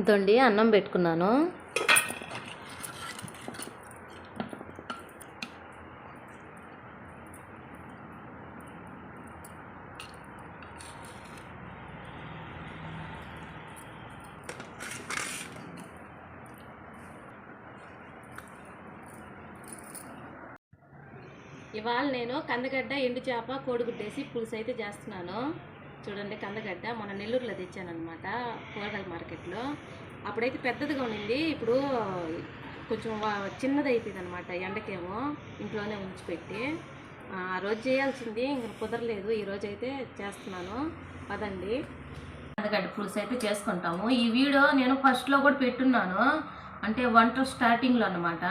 ఇదండి అన్నం పెట్టుకున్నాను. ఇవాళ నేను కందగడ్డ ఎండు చేప కోడిగుడ్డేసి పులుసు అయితే చేస్తున్నాను. చూడండి కందగడ్డ మన నెల్లూరులో తెచ్చానమాట కూరగాయల మార్కెట్లో. అప్పుడైతే పెద్దదిగా ఉండింది ఇప్పుడు కొంచెం చిన్నది అయిపోయింది అనమాట ఎండకేమో ఇంట్లోనే ఉంచిపెట్టి ఆ రోజు చేయాల్సింది ఇంక కుదరలేదు ఈరోజు అయితే చేస్తున్నాను. పదండి. కందగడ్డ పులుసు అయితే చేసుకుంటాము. ఈ వీడియో నేను ఫస్ట్లో కూడా పెట్టున్నాను అంటే వంట స్టార్టింగ్లో అనమాట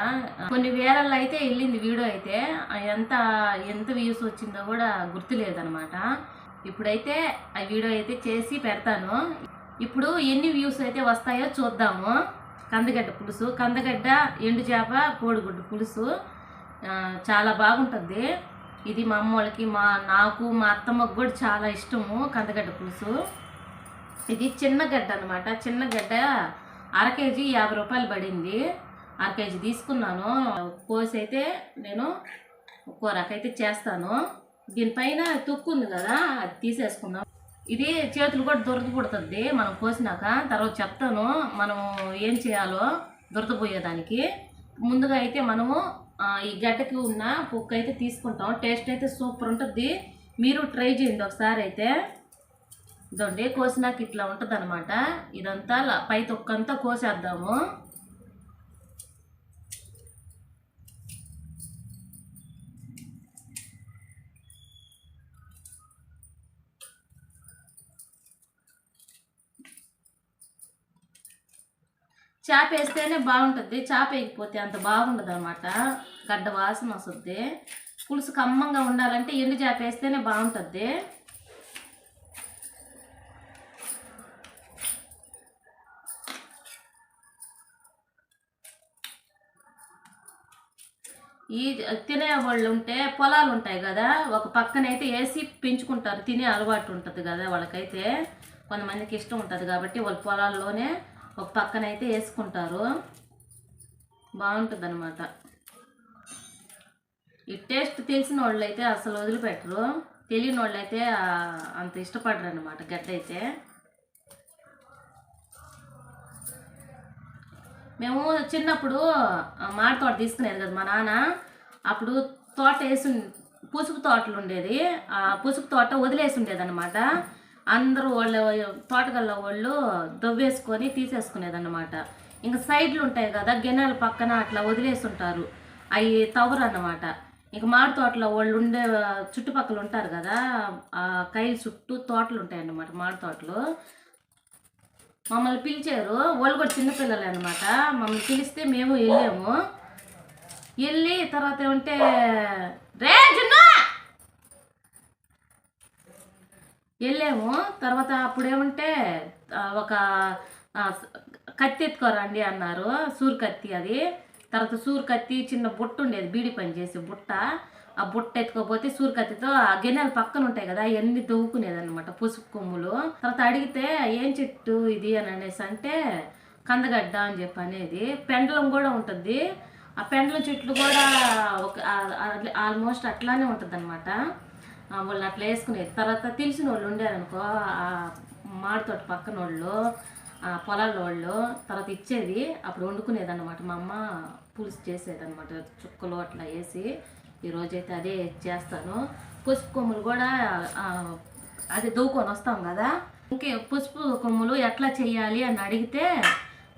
కొన్ని వేలల్లో అయితే వెళ్ళింది వీడియో అయితే ఎంత ఎంత వ్యూస్ వచ్చిందో కూడా గుర్తులేదనమాట ఇప్పుడైతే ఆ వీడియో అయితే చేసి పెడతాను. ఇప్పుడు ఎన్ని వ్యూస్ అయితే వస్తాయో చూద్దాము. కందగడ్డ పులుసు కందగడ్డ ఎండు చేప కోడిగుడ్డు పులుసు చాలా బాగుంటుంది. ఇది మా అమ్మ వాళ్ళకి మా నాకు మా అత్తమ్మకు కూడా చాలా ఇష్టము కందగడ్డ పులుసు. ఇది చిన్న గడ్డ అనమాట చిన్న గడ్డ అర కేజీ యాభై రూపాయలు పడింది. అర కేజీ తీసుకున్నాను. కోసి అయితే నేను అయితే చేస్తాను. దీనిపైన తుక్కు ఉంది కదా అది తీసేసుకున్నాం ఇది చేతులు కూడా దురద పుడుతుంది మనం కోసినాక. తర్వాత చెప్తాను మనం ఏం చేయాలో దురద పోయేదానికి ముందుగా అయితే మనము ఈ గడ్డకి ఉన్న కుక్క అయితే తీసుకుంటాం. టేస్ట్ అయితే సూపర్ ఉంటుంది. మీరు ట్రై చేయండి ఒకసారి అయితే. ఇదండి కోసినాక ఇట్లా ఉంటుంది అనమాట ఇదంతా పై తొక్కంతా కోసేద్దాము. చేప వేస్తేనే బాగుంటుంది. చేప వేయకపోతే అంత బాగుండదు అనమాట గడ్డ వాసన వస్తుంది. పులుసు కమ్మంగా ఉండాలంటే ఎండు చేప వేస్తేనే బాగుంటుంది. ఈ తినే వాళ్ళు ఉంటే పొలాలు ఉంటాయి కదా ఒక పక్కనైతే వేసి పెంచుకుంటారు. తినే అలవాటు ఉంటుంది కదా వాళ్ళకైతే. కొంతమందికి ఇష్టం ఉంటుంది కాబట్టి వాళ్ళ పొలాల్లోనే ఒక పక్కన అయితే వేసుకుంటారు. బాగుంటుంది అనమాట ఈ టేస్ట్ తెలిసిన వాళ్ళు అయితే అసలు వదిలిపెట్టరు. తెలియని వాళ్ళు అయితే అంత ఇష్టపడరు అనమాట గడ్డ అయితే మేము చిన్నప్పుడు మాడి తోట తీసుకునేది కదా మా నాన్న. అప్పుడు తోట వేసి పుసుపు తోటలు ఉండేది ఆ పుసుపు తోట వదిలేసి ఉండేది అనమాట అందరూ వాళ్ళ తోటగల్ల వాళ్ళు దవ్వేసుకొని తీసేసుకునేదన్నమాట. ఇంకా సైడ్లు ఉంటాయి కదా గిన్నెల పక్కన అట్లా వదిలేసుంటారు. అవి తవరు అన్నమాట ఇంక మామిడి తోటలో వాళ్ళు ఉండే చుట్టుపక్కల ఉంటారు కదా ఆ కైలు చుట్టూ తోటలు ఉంటాయి అన్నమాట మామిడి తోటలు. మమ్మల్ని పిలిచారు. వాళ్ళు కూడా చిన్నపిల్లలే అనమాట మమ్మల్ని పిలిస్తే మేము వెళ్ళాము. వెళ్ళి తర్వాత ఏమంటే రే జున్ను! వెళ్ళాము. తర్వాత అప్పుడేమంటే ఒక కత్తి ఎత్తుకోరండి అన్నారు. సూరు కత్తి అది. తర్వాత సూరు కత్తి చిన్న బుట్ట ఉండేది బీడి పని చేసే బుట్ట. ఆ బుట్ట ఎత్తుకోపోతే సూరు కత్తితో ఆ గిన్నెలు పక్కన ఉంటాయి కదా అవన్నీ దవ్వుకునేది అనమాట పసుపు కొమ్ములు. తర్వాత అడిగితే ఏం చెట్టు ఇది? అని అనేసి అంటే కందగడ్డ అని చెప్పి అనేది. పెండలం కూడా ఉంటుంది. ఆ పెండలం చెట్లు కూడా ఒక ఆల్మోస్ట్ అట్లానే ఉంటుంది అనమాట వాళ్ళు అట్లా వేసుకునేది. తర్వాత తెలిసిన వాళ్ళు ఉండారనుకో ఆ మాడితోటి పక్కన వాళ్ళు ఆ పొలాల వాళ్ళు తర్వాత ఇచ్చేది అప్పుడు వండుకునేది అనమాట మా అమ్మ పులుసు చేసేది అనమాట చుక్కలు అట్లా వేసి ఈరోజైతే అదే చేస్తాను. పసుపు కొమ్ములు కూడా అదే దూకొని వస్తాం కదా. ఇంకే పసుపు కొమ్ములు ఎట్లా చేయాలి అని అడిగితే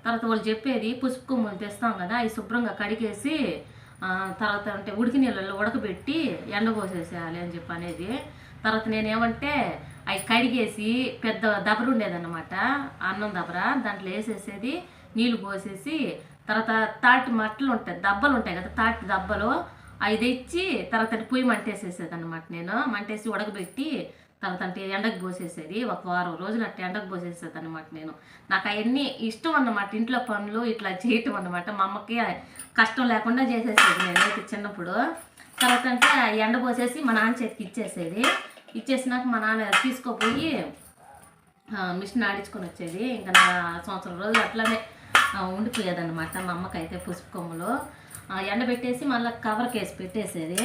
తర్వాత వాళ్ళు చెప్పేది పసుపు కొమ్ములు తెస్తాం కదా అవి శుభ్రంగా కడిగేసి తర్వాత అంటే ఉడికి నీళ్ళల్లో ఉడకబెట్టి ఎండపోసేసేయాలి అని చెప్పి అనేది. తర్వాత నేనేమంటే అవి కడిగేసి పెద్ద దబర ఉండేదన్నమాట అన్నం దబర. దాంట్లో వేసేసేది నీళ్ళు పోసేసి తర్వాత తాటి మట్టలు ఉంటాయి దబ్బలు ఉంటాయి కదా తాటి దబ్బలు. అవి తెచ్చి తర్వాత పొయ్యి మంటేసేసేది అనమాట నేను. మంటేసి ఉడకబెట్టి తర్వాత అంటే ఎండకు పోసేసేది. ఒక వారం రోజులు అట్లా ఎండకు పోసేసేది అనమాట నేను. నాకు అవన్నీ ఇష్టం అన్నమాట. ఇంట్లో పనులు ఇట్లా చేయటం అన్నమాట. మా అమ్మకి కష్టం లేకుండా చేసేసేది నేనైతే చిన్నప్పుడు. తర్వాత అంటే ఎండ పోసేసి మా నాన్న చేతికి ఇచ్చేసేది. ఇచ్చేసినాక మా నాన్న తీసుకోపోయి మిషన్ ఆడించుకొని వచ్చేది. ఇంకా నా సంవత్సరం రోజులు అట్లానే ఆ, ఉండిపోయేదన్నమాట మా అమ్మకైతే పసుపు కొమ్ములు. ఆ, ఎండబెట్టేసి మళ్ళీ కవర్కి వేసి పెట్టేసేది.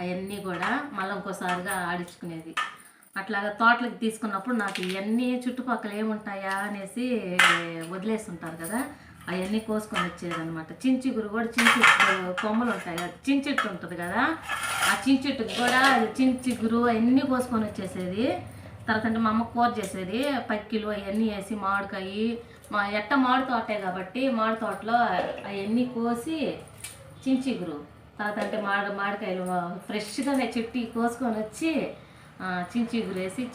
అవన్నీ కూడా మళ్ళీ ఇంకోసారిగా ఆడించుకునేది. అట్లాగా తోటలకు తీసుకున్నప్పుడు నాకు ఇవన్నీ చుట్టుపక్కల ఏముంటాయా అనేసి వదిలేసి ఉంటారు కదా అవన్నీ కోసుకొని వచ్చేది అనమాట చించిగురు కూడా చించి కొమ్మలు ఉంటాయి కదా చించెట్టు ఉంటుంది కదా ఆ చించెట్టుకు కూడా చించిగురు అవన్నీ కోసుకొని వచ్చేసేది. తర్వాత అంటే మా అమ్మ కూర చేసేది పక్కిలు అవన్నీ వేసి మామిడికాయి మా ఎట్ట మామిడి తోటే కాబట్టి మామిడి తోటలో అవన్నీ కోసి చించిగురు. తర్వాత అంటే మామిడి మామిడికాయలు ఫ్రెష్గానే చెట్టు కోసుకొని వచ్చి ఆ,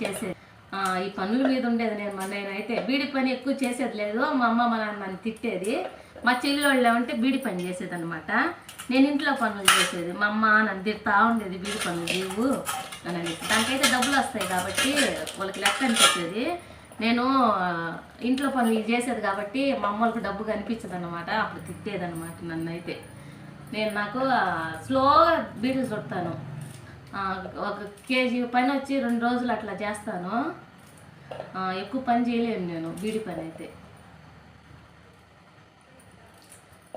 చేసేది. ఈ పనుల మీద ఉండేది నేను మా నేనైతే బీడి పని ఎక్కువ చేసేది లేదు. మా అమ్మ మా నాన్న నన్ను తిట్టేది. మా చెల్లి వాళ్ళు బీడి పని చేసేది అనమాట నేను ఇంట్లో పనులు చేసేది. మా అమ్మ నన్ను తిడతా ఉండేది బీడి పనులు లేవు అని అనేసి. దానికైతే డబ్బులు వస్తాయి కాబట్టి వాళ్ళకి లెక్క అనిపించేది. నేను ఇంట్లో పనులు చేసేది కాబట్టి మా అమ్మ వాళ్ళకి డబ్బు కనిపించదు అనమాట అప్పుడు తిట్టేది అనమాట నన్ను అయితే నేను నాకు స్లోగా బీడీలు చుడతాను. ఒక కేజీ పని వచ్చి రెండు రోజులు అట్లా చేస్తాను. ఎక్కువ పని చేయలేను నేను బీడి పని అయితే.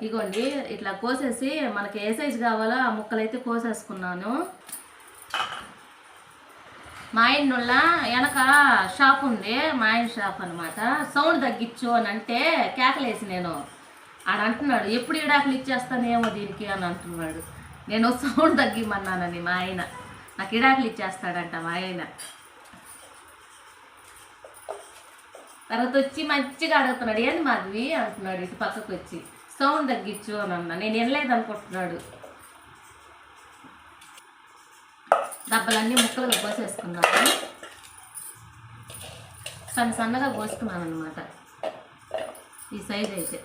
ఇగోండి ఇట్లా కోసేసి మనకి ఏ సైజు కావాలో ఆ ముక్కలైతే కోసేసుకున్నాను. మా ఆయన వెనక షాప్ ఉంది మా ఆయన షాప్ అనమాట సౌండ్ తగ్గించు అని అంటే కేకలేసి నేను. ఆడ అంటున్నాడు ఎప్పుడు ఇడాకులు ఇచ్చేస్తానేమో దీనికి? అని అంటున్నాడు. నేను సౌండ్ తగ్గిమన్నానని మా ఆయన. నాకు ఇడాకులు ఇచ్చేస్తాడంట మా ఆయన. తర్వాత వచ్చి మంచిగా అడుగుతున్నాడు ఏంది మాధవి? అంటున్నాడు ఇటు పక్కకు వచ్చి సౌండ్ తగ్గించు అని అన్నా. నేను వినలేదు అనుకుంటున్నాడు. డబ్బలన్నీ ముక్కలుగా కోసేసుకున్నాను. సన్న సన్నగా కోసుకున్నాను అనమాట ఈ సైజ్ అయితే.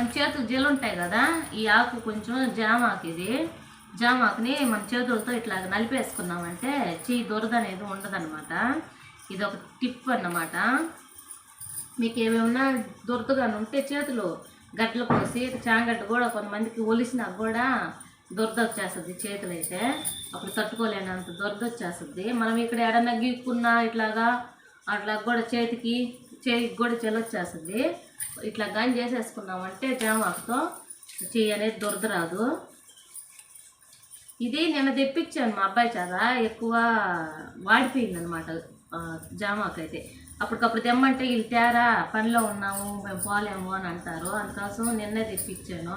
మన చేతులు జెలు ఉంటాయి కదా ఈ ఆకు కొంచెం జామాకు ఇది. జామాకుని మన చేతులతో ఇట్లా నలిపేసుకున్నామంటే చెయ్యి దురద అనేది ఉండదనమాట ఇది ఒక టిప్ అన్నమాట. మీకు ఏమేమన్నా దురదగా ఉంటే చేతులు గడ్డలు పోసి చాంగడ్డ కూడా కొంతమందికి ఒలిసినా కూడా దురద వచ్చేస్తుంది చేతులు అయితే అప్పుడు తట్టుకోలేనంత దురద వచ్చేస్తుంది. మనం ఇక్కడ ఎడన్నా గీక్కున్నా ఇట్లాగా అట్లా కూడా చేతికి చేయి కూడా చెలొచ్చేస్తుంది. ఇట్లా గాని చేసేసుకున్నామంటే జామాకుతో చెయ్యి అనేది దొరదరాదు ఇది నిన్న తెప్పించాను మా అబ్బాయి చాలా ఎక్కువ వాడిపోయింది అనమాట జామాకు అయితే అప్పటికప్పుడు తెమ్మంటే వీళ్ళు తేరా పనిలో ఉన్నాము మేము పోలేము అని అంటారు. అందుకోసం నిన్నే తెప్పించాను.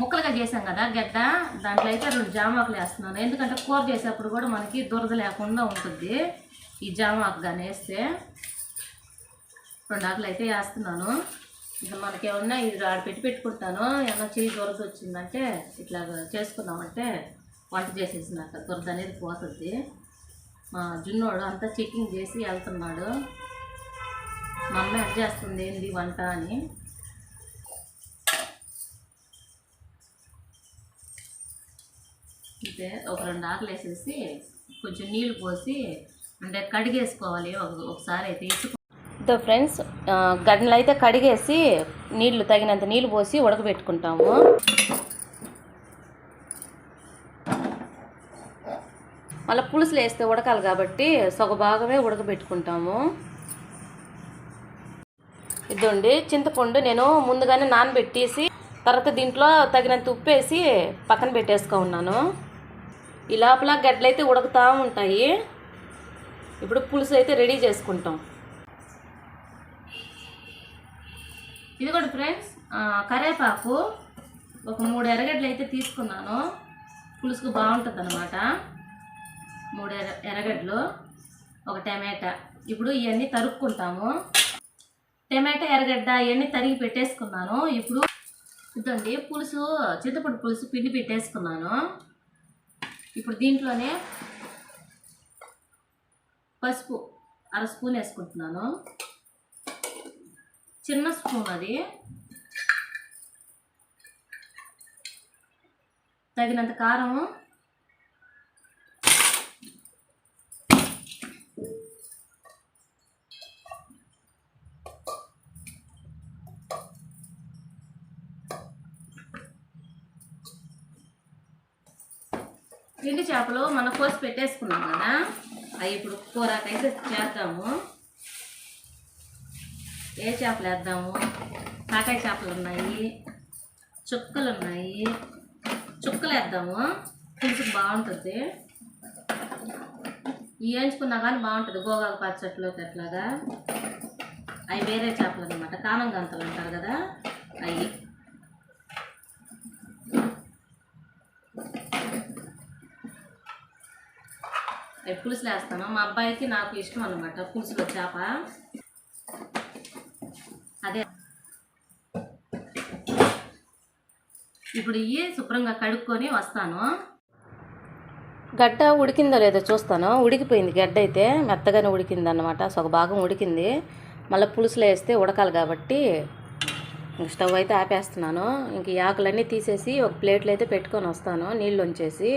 ముక్కలుగా చేసాం కదా గడ్డ దాంట్లో అయితే రెండు జామాకులు వేస్తున్నాను. ఎందుకంటే కూర చేసేప్పుడు కూడా మనకి దురద లేకుండా ఉంటుంది ఈ జామాకు కానీ వేస్తే. రెండు ఆకులు అయితే వేస్తున్నాను. ఇక మనకేమన్నా ఇది ఆడ పెట్టి పెట్టుకుంటాను. ఏమన్నా చెయ్యి దురద వచ్చిందంటే ఇట్లా చేసుకున్నామంటే వంట చేసేసినాక దొరద అనేది పోతుంది. మా జున్నోడు అంతా చెక్కింగ్ చేసి వెళ్తున్నాడు. మా అమ్మ ఎట్ చేస్తుంది ఏంది వంట అని. అయితే ఒక రెండు ఆకులు వేసేసి కొంచెం నీళ్ళు పోసి అంటే కడిగేసుకోవాలి. ఒక- ఒకసారి అయితే ఇసుక ఫ్రెండ్స్ గడ్డలు అయితే కడిగేసి నీళ్ళు తగినంత నీళ్ళు పోసి ఉడకబెట్టుకుంటాము. మళ్ళీ పులుసులు వేస్తే ఉడకాలి కాబట్టి సగ భాగమే ఉడకబెట్టుకుంటాము. ఇదండి చింతపండు నేను ముందుగానే నానబెట్టేసి తర్వాత దీంట్లో తగినంత ఉప్పు వేసి పక్కన పెట్టేసుకో ఉన్నాను. ఈ లోపల గడ్డలైతే ఉడకతా ఉంటాయి. ఇప్పుడు పులుసు అయితే రెడీ చేసుకుంటాం. ఇది కూడా ఫ్రెండ్స్ కరేపాకు ఒక మూడు ఎర్రగడ్డలు అయితే తీసుకున్నాను. పులుసుకు బాగుంటుంది అనమాట మూడు ఎర్ర ఎర్రగడ్డలు ఒక టమాటా. ఇప్పుడు ఇవన్నీ తరుక్కుంటాము. టమాటా ఎర్రగడ్డ ఇవన్నీ తరిగి పెట్టేసుకున్నాను. ఇప్పుడు ఇదండి పులుసు చింతపండు పులుసు పిండి పెట్టేసుకున్నాను. ఇప్పుడు దీంట్లోనే పసుపు అర స్పూన్ వేసుకుంటున్నాను. చిన్న స్పూన్ అది. తగినంత కారం. పిండి చేపలు మనం కోసి పెట్టేసుకున్నాం కదా. అవి ఇప్పుడు కూరకైతే చేద్దాము ఏ చేపలు వేద్దాము? కాకాయ చేపలు ఉన్నాయి చుక్కలు ఉన్నాయి. చుక్కలు వేద్దాము. పులుసు బాగుంటుంది. ఇవి వేయించుకున్నా కానీ బాగుంటుంది. గోగాకు పచ్చట్లోకి అట్లాగా. అవి వేరే చేపలు అనమాట కానం గంతలు అంటారు కదా అవి. అవి పులుసులు వేస్తాను. మా అబ్బాయికి నాకు ఇష్టం అనమాట పులుసులో చేప అదే ఇప్పుడు ఇవి శుభ్రంగా కడుక్కొని వస్తాను. గడ్డ ఉడికిందో లేదో చూస్తాను. ఉడికిపోయింది గడ్డ అయితే మెత్తగానే ఉడికింది అనమాట ఒక భాగం ఉడికింది. మళ్ళీ పులుసులో వేస్తే ఉడకాలి కాబట్టి ఇంక స్టవ్ అయితే ఆపేస్తున్నాను. ఇంక ఆకులన్నీ తీసేసి ఒక ప్లేట్లో అయితే పెట్టుకొని వస్తాను నీళ్ళు ఉంచేసి.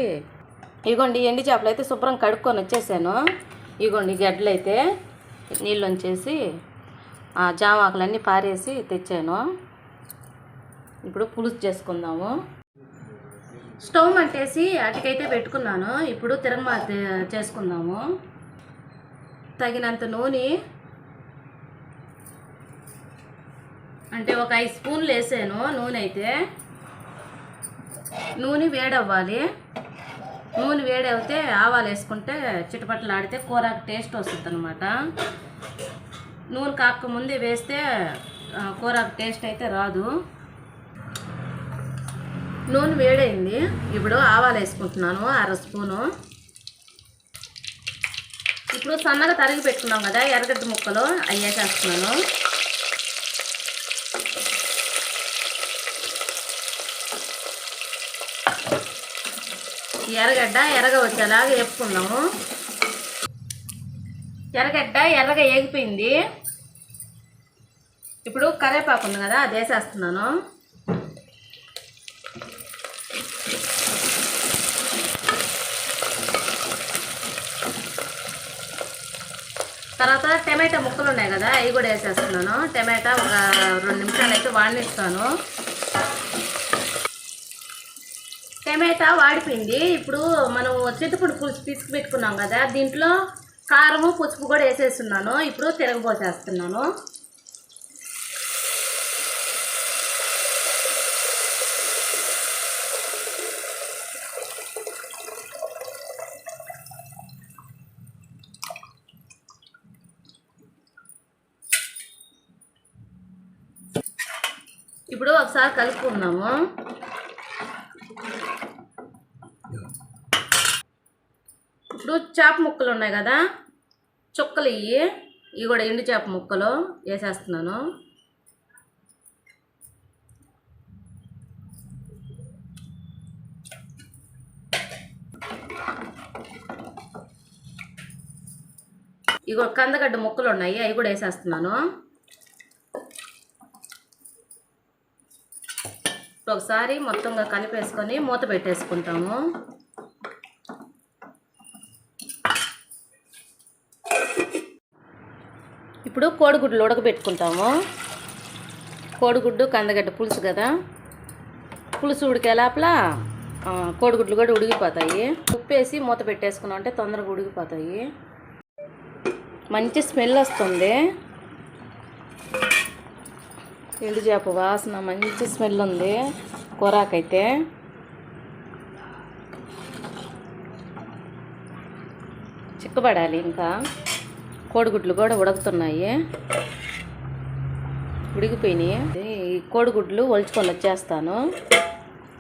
ఇగోండి ఎండి చేపలు అయితే శుభ్రం కడుక్కొని వచ్చేసాను. ఇగోండి గడ్డలు అయితే నీళ్ళు ఉంచేసి ఆ జామ ఆకులన్నీ పారేసి తెచ్చాను. ఇప్పుడు పులుసు చేసుకుందాము. స్టవ్ మంటేసి అటుకైతే పెట్టుకున్నాను. ఇప్పుడు తిరగమా చేసుకుందాము. తగినంత నూనె అంటే ఒక ఐదు స్పూన్లు వేసాను నూనె అయితే. నూనె వేడవ్వాలి. నూనె వేడవుతే ఆవాలు వేసుకుంటే చిటపట్లు ఆడితే కూరకు టేస్ట్ వస్తుంది అనమాట నూనె కాకముందే వేస్తే కూరకు టేస్ట్ అయితే రాదు. నూనె వేడైంది. ఇప్పుడు ఆవాలు వేసుకుంటున్నాను అర స్పూను. ఇప్పుడు సన్నగా తరిగి పెట్టుకున్నాం కదా ఎర్రగడ్డ ముక్కలు అవి ఈ ఎర్రగడ్డ ఎర్రగా వచ్చేలాగా వేపుకున్నాము ఎర్రగడ్డ ఎర్రగా ఏగిపోయింది. ఇప్పుడు కరేపాకు ఉంది కదా అది వేసేస్తున్నాను. తర్వాత టమాటా ముక్కలు ఉన్నాయి కదా అవి కూడా వేసేస్తున్నాను. టమాటా ఒక రెండు నిమిషాలు అయితే వాడినిస్తాను. టమాటా వాడిపోయింది ఇప్పుడు మనం చింతపండు పులుసు తీసుకుపెట్టుకున్నాం కదా దీంట్లో కారము పసుపు కూడా వేసేస్తున్నాను. ఇప్పుడు తిరగబోసేస్తున్నాను. ఇప్పుడు ఒకసారి కలుపుకుందాము. ఇప్పుడు చేప ముక్కలు ఉన్నాయి కదా చుక్కలు ఇవి ఇవి కూడా ఎండు చేప ముక్కలు వేసేస్తున్నాను. ఇగో కందగడ్డ ముక్కలు ఉన్నాయి అవి కూడా వేసేస్తున్నాను ఇప్పుడు ఒకసారి మొత్తంగా కలిపేసుకొని మూత పెట్టేసుకుంటాము. ఇప్పుడు కోడిగుడ్లు ఉడకబెట్టుకుంటాము. కోడిగుడ్డు కందగడ్డ పులుసు కదా? పులుసు ఉడికే లోపల కోడిగుడ్లు కూడా ఉడిగిపోతాయి ఉప్పు వేసి మూత పెట్టేసుకున్నాం అంటే తొందరగా ఉడికిపోతాయి. మంచి స్మెల్ వస్తుంది. ఎండు చేప వాసన మంచి స్మెల్ ఉంది. కూరాకైతే. చిక్కబడాలి ఇంకా. కోడిగుడ్లు కూడా ఉడుకుతున్నాయి. ఉడికిపోయినాయి. ఈ కోడిగుడ్లు ఒలుచుకొని వచ్చేస్తాను.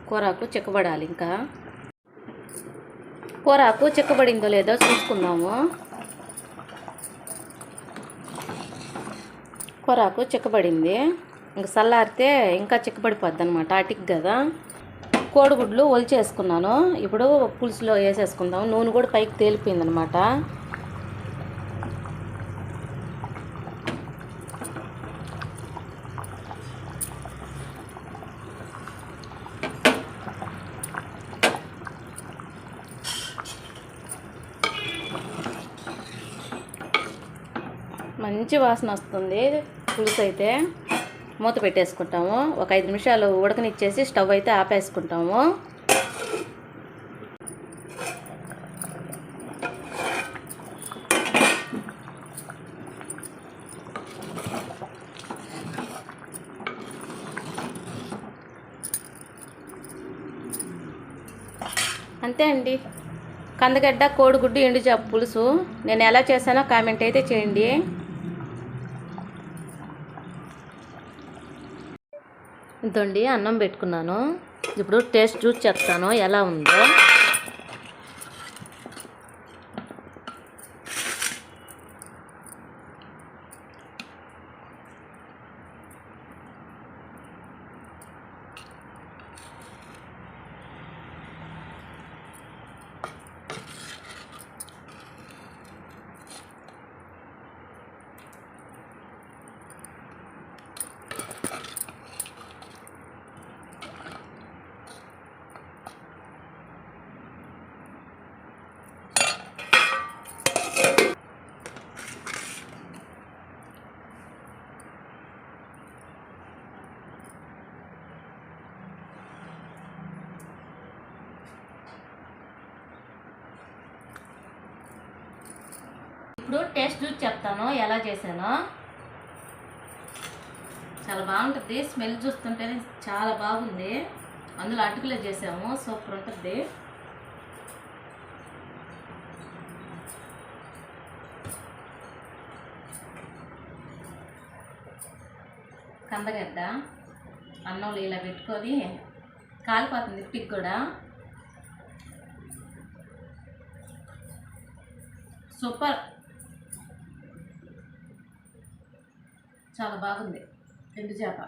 కూరాకు చిక్కబడాలి ఇంకా. కూరాకు చిక్కబడిందో లేదో చూసుకుందాము. కూరాకు చిక్కబడింది. ఇంక చల్లారితే ఇంకా చిక్కబడిపోద్ది అనమాట అటిక్ కదా. కోడిగుడ్లు ఒలిచేసుకున్నాను. ఇప్పుడు పులుసులో వేసేసుకుందాం. నూనె కూడా పైకి తేలిపోయింది అనమాట మంచి వాసన వస్తుంది పులుసు అయితే మూత పెట్టేసుకుంటాము. ఒక ఐదు నిమిషాలు ఉడకనిచ్చేసి స్టవ్ అయితే ఆపేసుకుంటాము. అంతే అండి. కందగడ్డ కోడిగుడ్డు ఎండుజాబు పులుసు. నేను ఎలా చేశానో కామెంట్ అయితే చేయండి. ఇదండి అన్నం పెట్టుకున్నాను. ఇప్పుడు టేస్ట్ చూసి చెప్తాను ఎలా ఉందో. ఇప్పుడు టేస్ట్ చూసి చెప్తాను ఎలా చేశానో. చాలా బాగుంటుంది. స్మెల్ చూస్తుంటేనే చాలా బాగుంది. అందులో అటుకులే చేసాము. సూపర్ ఉంటుంది. కందగడ్డ అన్నంలో ఇలా పెట్టుకొని కాలిపోతుంది ఇప్పటికి కూడా. సూపర్. చాలా బాగుంది. ఎండు చేప.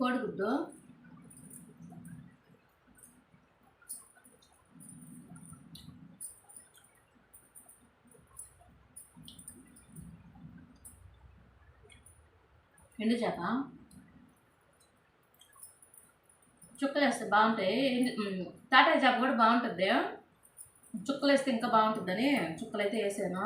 కోడిగుడ్డు. ఎండు చేప. చుక్కలు వేస్తే బాగుంటాయి టాటా జాబ్ చేప కూడా బాగుంటుంది. చుక్కలు వేస్తే ఇంకా బాగుంటుందని చుక్కలు అయితే వేసాను.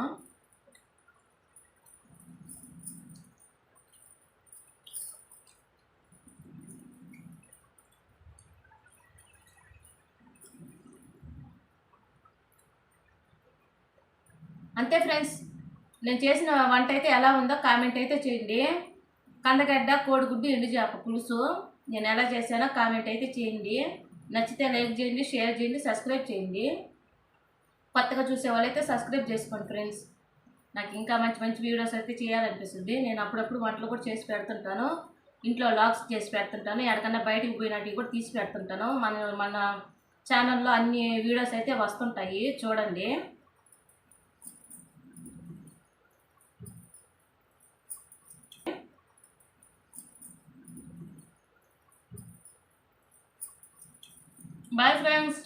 అంతే ఫ్రెండ్స్ నేను చేసిన వంట అయితే ఎలా ఉందో కామెంట్ అయితే చేయండి. కందగడ్డ కోడిగుడ్డు ఎండు చేప పులుసు. నేను ఎలా చేశానో కామెంట్ అయితే చేయండి. నచ్చితే లైక్ చేయండి షేర్ చేయండి సబ్స్క్రైబ్ చేయండి. కొత్తగా చూసే వాళ్ళైతే సబ్స్క్రైబ్ చేసుకోండి ఫ్రెండ్స్ నాకు ఇంకా మంచి మంచి వీడియోస్ అయితే చేయాలనిపిస్తుంది. నేను అప్పుడప్పుడు వంటలు కూడా చేసి పెడుతుంటాను. ఇంట్లో లాగ్స్ చేసి పెడుతుంటాను. ఎక్కడికన్నా బయటికి పోయినట్టు కూడా తీసి పెడుతుంటాను. మన మన ఛానల్లో అన్ని వీడియోస్ అయితే వస్తుంటాయి. చూడండి. Bye friends